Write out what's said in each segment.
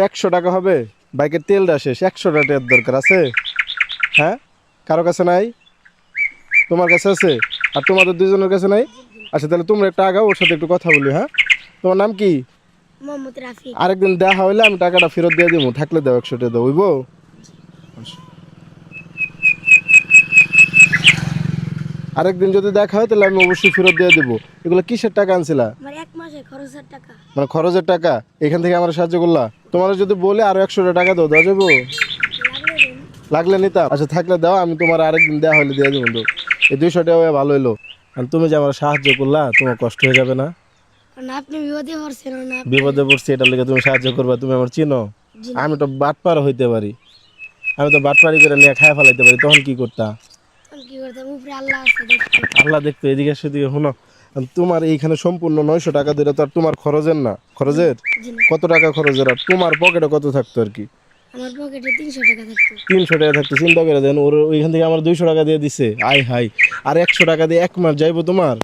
একশো টাকা হবে? বাইকের তেলটা শেষ একশো টাকার দরকার আছে? হ্যাঁ? কারও কাছে নাই? তোমার কাছে আছে? আর তোমাদের দুজনের কাছে নাই? আচ্ছা তাহলে তোমরা একটা আগাও ওর সাথে একটু কথা বলি হ্যাঁ? তোমার নাম কি? আরেকদিন দেখা হইলে আমি টাকাটা ফেরত দিয়ে দিব থাকলে দাও একশো টাকা দাও হইব? আরেকদিন যদি দেখা হয় তাহলে আমি অবশ্যই ফেরত দিয়ে দেবো। এগুলো কিসের টাকা আনছিলা? মানে খরচের টাকা? এখান থেকে আমার সাহায্য করলা? তোমার যদি বলে আরও একশো টাকা দাও দেওয়া যাব লাগলে নিতাম আচ্ছা থাকলে দাও আমি তোমার আরেকদিন দেওয়া হলে দিয়ে দেবো তো এই দুইশো টাকা ভালো হইল। আর তুমি যে আমার সাহায্য করলা তোমার কষ্ট হয়ে যাবে না। আপনি বিপদে পড়ছেন বিপদে পড়ছি এটার লেগে তুমি সাহায্য করবা তুমি আমার চিনো। আমি তো বাটপার হইতে পারি। আমি তো বাটপারি করে নিয়ে খায় ফেলাইতে পারি তখন কি করতা? আল্লাহ দেখতে। এদিকে সেদিকে শুনো তোমার এইখানে সম্পূর্ণ নয়শো টাকা দিলে তো আর তোমার খরচের না খরচের? কত টাকা খরচের? আর তোমার পকেটে কত থাকতো আর কি? আমার পকেটে তিনশো টাকা থাকতো। তিনশো টাকা থাকতো চিন্তা করে দেন ওর ওইখান থেকে আমার দুইশো টাকা দিয়ে দিছে। আই হাই আর একশো টাকা দিয়ে এক মাস যাইবো তোমার?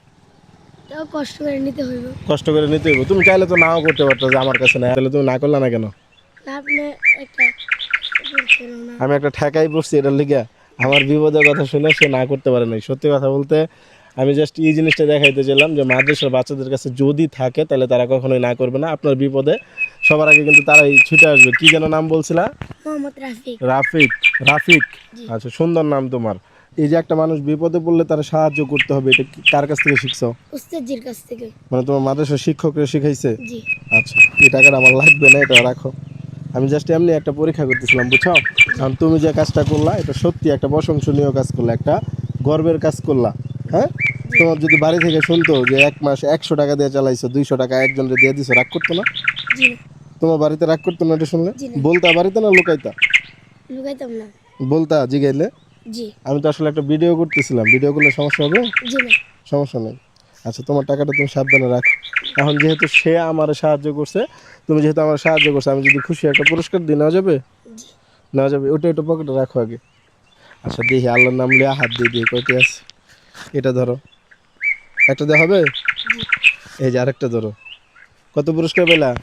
তাও কষ্ট করে নিতে হইব। কষ্ট করে নিতে হইব। তুমি চাইলে তো নাও করতে পারতো যে আমার কাছে না তাহলে তুমি না করলে না কেন? না আপনি একটা আমি একটা ঠেকাই বসছি এটার লিগে। আমার বিপদের কথা শুনে সে না করতে পারে নাই। সত্যি কথা বলতে আমি জাস্ট এই জিনিসটা দেখাইতে চাইলাম যে মাদ্রাসার বাচ্চাদের কাছে যদি থাকে তাহলে তারা কখনোই না করবে না। আপনার বিপদে সবার আগে কিন্তু তারাই ছুটে আসবে। কি যেন নাম বলছিলা? মোহাম্মদ রাফিক। রাফিক। রাফিক? আচ্ছা সুন্দর নাম তোমার। এই যে একটা মানুষ বিপদে পড়লে তারা সাহায্য করতে হবে এটা কার কাছ থেকে শিখছো? উস্তাদজির কাছ থেকে। মানে তোমার মাদ্রাসার শিক্ষকরা শিখাইছে? জি। আচ্ছা এই টাকাটা আমার লাগবে না এটা রাখো। আমি জাস্ট এমনি একটা পরীক্ষা করতেছিলাম বুঝছ? কারণ তুমি যে কাজটা করলা এটা সত্যি একটা প্রশংসনীয় কাজ করলা একটা গর্বের কাজ করলা। হ্যাঁ? তোমার যদি বাড়ি থেকে শুনতো যে এক মাস একশো টাকা দিয়ে চালাইছো দুইশো টাকা একজনকে দিয়ে দিছো রাগ করতো না? তোমার বাড়িতে রাগ করতো না এটা শুনলে? বলতা বাড়িতে না লুকাইতা? লুকাইতাম না। বলতা জিগাইলে? আমি তো আসলে একটা ভিডিও করতেছিলাম। ভিডিও করলে সমস্যা হবে? সমস্যা নেই। আচ্ছা তোমার টাকাটা তুমি সাবধানে রাখো। এখন যেহেতু সে আমার সাহায্য করছে তুমি যেহেতু আমার সাহায্য করছ আমি যদি খুশি একটা পুরস্কার দিই নেওয়া যাবে? নেওয়া যাবে। ওটা একটু পকেটে রাখো আগে। আচ্ছা দেখি আল্লাহর নাম লিয়া হাত দিয়ে দিয়ে কয়টি আছে? এটা ধরো। একটা দেওয়া হবে? এই যে আরেকটা ধরো। কত পুরস্কার পেলা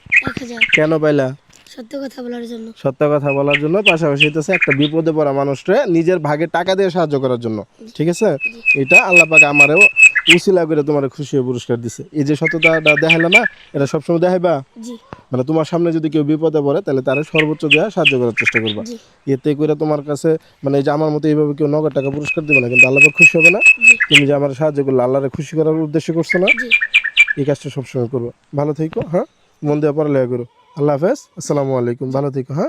কেন পাইলা? সত্য কথা বলার জন্য। সত্য কথা বলার জন্য পাশাপাশি হইতেছে একটা বিপদে পড়া মানুষটা নিজের ভাগে টাকা দিয়ে সাহায্য করার জন্য। ঠিক আছে? এটা আল্লাহ পাকে আমারও উসিলা করে তোমার খুশি হয়ে পুরস্কার দিছে। এই যে সততাটা দেখাইলা না এটা সবসময় দেখাইবা? জি। মানে তোমার সামনে যদি কেউ বিপদে পড়ে তাহলে তারা সর্বোচ্চ দেওয়া সাহায্য করার চেষ্টা করবা। জি। এতে করে তোমার কাছে মানে এই যে আমার মতো এইভাবে কেউ নগদ টাকা পুরস্কার দেবে না কিন্তু আল্লাহ খুশি হবে না। তুমি যে আমার সাহায্য করলে আল্লাহরে খুশি করার উদ্দেশ্য করছ না? জি। এই কাজটা সবসময় করব। ভালো থেকো হ্যাঁ? মন দেওয়া পড়ালেখা করো। আল্লাহ হাফেজ। আসসালামু আলাইকুম। ভালো থেকো হ্যাঁ?